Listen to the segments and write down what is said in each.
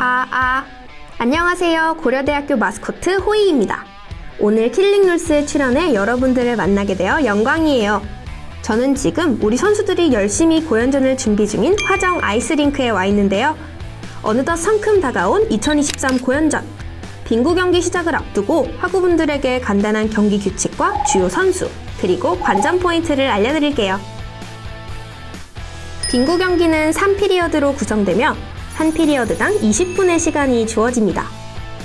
아, 아. 안녕하세요. 고려대학교 마스코트 호이입니다. 오늘 킬링룰스에 출연해 여러분들을 만나게 되어 영광이에요. 저는 지금 우리 선수들이 열심히 고연전을 준비 중인 화정 아이스링크에 와 있는데요. 어느덧 성큼 다가온 2023 고연전. 빙구 경기 시작을 앞두고 학우분들에게 간단한 경기 규칙과 주요 선수, 그리고 관전 포인트를 알려드릴게요. 빙구 경기는 3피리어드로 구성되며 한 피리어드당 20분의 시간이 주어집니다.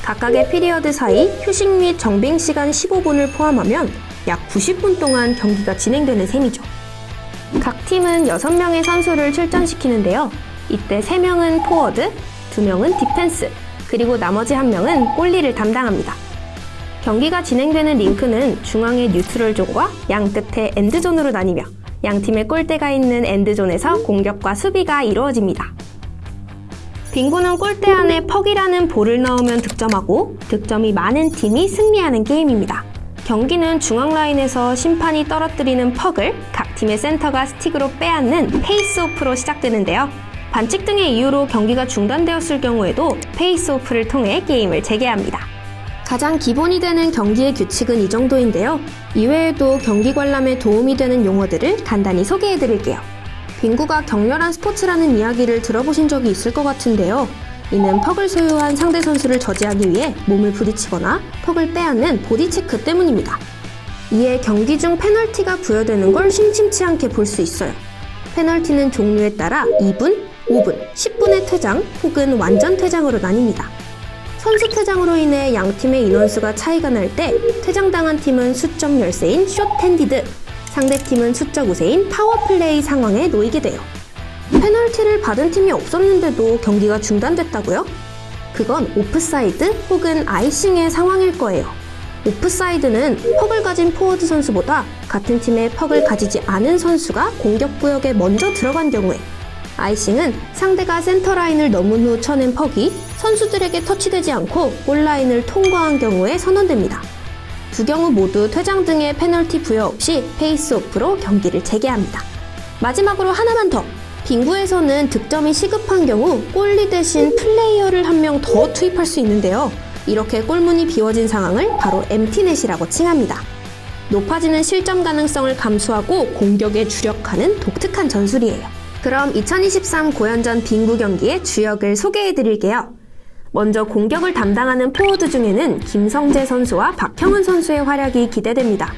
각각의 피리어드 사이 휴식 및 정빙 시간 15분을 포함하면 약 90분 동안 경기가 진행되는 셈이죠. 각 팀은 6명의 선수를 출전시키는데요. 이때 3명은 포워드, 2명은 디펜스, 그리고 나머지 1명은 골리를 담당합니다. 경기가 진행되는 링크는 중앙의 뉴트럴 존과 양 끝에 엔드존으로 나뉘며 양 팀의 골대가 있는 엔드존에서 공격과 수비가 이루어집니다. 빙고는 골대 안에 퍽이라는 볼을 넣으면 득점하고 득점이 많은 팀이 승리하는 게임입니다. 경기는 중앙 라인에서 심판이 떨어뜨리는 퍽을 각 팀의 센터가 스틱으로 빼앗는 페이스오프로 시작되는데요. 반칙 등의 이유로 경기가 중단되었을 경우에도 페이스오프를 통해 게임을 재개합니다. 가장 기본이 되는 경기의 규칙은 이 정도인데요. 이외에도 경기 관람에 도움이 되는 용어들을 간단히 소개해 드릴게요. 빙구가 격렬한 스포츠라는 이야기를 들어보신 적이 있을 것 같은데요. 이는 퍽을 소유한 상대 선수를 저지하기 위해 몸을 부딪히거나 퍽을 빼앗는 보디체크 때문입니다. 이에 경기 중 페널티가 부여되는 걸 심심치 않게 볼 수 있어요. 페널티는 종류에 따라 2분, 5분, 10분의 퇴장 혹은 완전 퇴장으로 나뉩니다. 선수 퇴장으로 인해 양 팀의 인원수가 차이가 날 때 퇴장당한 팀은 수점 열세인 숏핸디드, 상대 팀은 수적 우세인 파워플레이 상황에 놓이게 돼요. 페널티를 받은 팀이 없었는데도 경기가 중단됐다고요? 그건 오프사이드 혹은 아이싱의 상황일 거예요. 오프사이드는 퍽을 가진 포워드 선수보다 같은 팀의 퍽을 가지지 않은 선수가 공격 구역에 먼저 들어간 경우에 아이싱은 상대가 센터라인을 넘은 후 쳐낸 퍽이 선수들에게 터치되지 않고 골라인을 통과한 경우에 선언됩니다. 두 경우 모두 퇴장 등의 페널티 부여 없이 페이스오프로 경기를 재개합니다. 마지막으로 하나만 더. 빙구에서는 득점이 시급한 경우 골리 대신 플레이어를 한 명 더 투입할 수 있는데요. 이렇게 골문이 비워진 상황을 바로 엠티넷이라고 칭합니다. 높아지는 실점 가능성을 감수하고 공격에 주력하는 독특한 전술이에요. 그럼 2023 고연전 빙구 경기의 주역을 소개해 드릴게요. 먼저 공격을 담당하는 포워드 중에는 김성재 선수와 박형은 선수의 활약이 기대됩니다.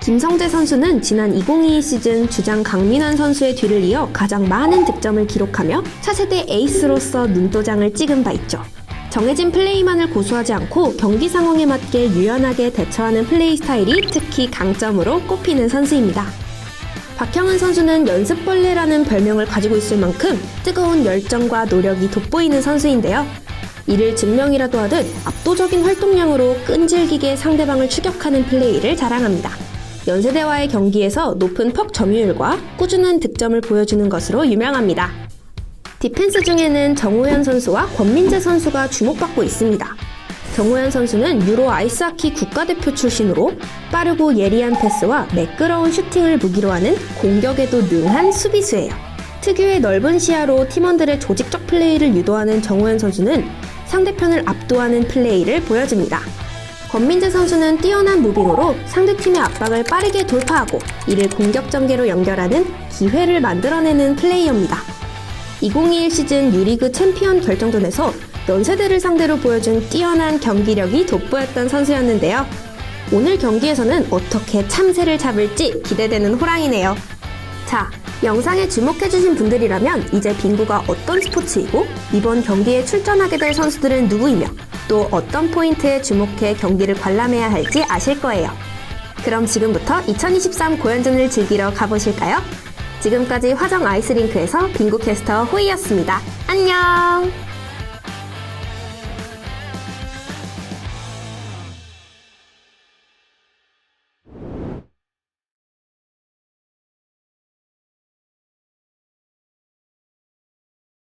김성재 선수는 지난 2022 시즌 주장 강민환 선수의 뒤를 이어 가장 많은 득점을 기록하며 차세대 에이스로서 눈도장을 찍은 바 있죠. 정해진 플레이만을 고수하지 않고 경기 상황에 맞게 유연하게 대처하는 플레이 스타일이 특히 강점으로 꼽히는 선수입니다. 박형은 선수는 연습벌레라는 별명을 가지고 있을 만큼 뜨거운 열정과 노력이 돋보이는 선수인데요. 이를 증명이라도 하듯 압도적인 활동량으로 끈질기게 상대방을 추격하는 플레이를 자랑합니다. 연세대와의 경기에서 높은 퍽 점유율과 꾸준한 득점을 보여주는 것으로 유명합니다. 디펜스 중에는 정호연 선수와 권민재 선수가 주목받고 있습니다. 정호연 선수는 유로 아이스하키 국가대표 출신으로 빠르고 예리한 패스와 매끄러운 슈팅을 무기로 하는 공격에도 능한 수비수예요. 특유의 넓은 시야로 팀원들의 조직적 플레이를 유도하는 정호연 선수는 상대편을 압도하는 플레이를 보여줍니다. 권민재 선수는 뛰어난 무빙으로 상대팀의 압박을 빠르게 돌파하고 이를 공격 전개로 연결하는 기회를 만들어내는 플레이어입니다. 2021 시즌 유리그 챔피언 결정전에서 연세대를 상대로 보여준 뛰어난 경기력이 돋보였던 선수였는데요. 오늘 경기에서는 어떻게 참새를 잡을지 기대되는 호랑이네요. 자, 영상에 주목해주신 분들이라면 이제 빙구가 어떤 스포츠이고 이번 경기에 출전하게 될 선수들은 누구이며 또 어떤 포인트에 주목해 경기를 관람해야 할지 아실 거예요. 그럼 지금부터 2023 고연전을 즐기러 가보실까요? 지금까지 화정 아이스링크에서 빙구 캐스터 호이였습니다. 안녕!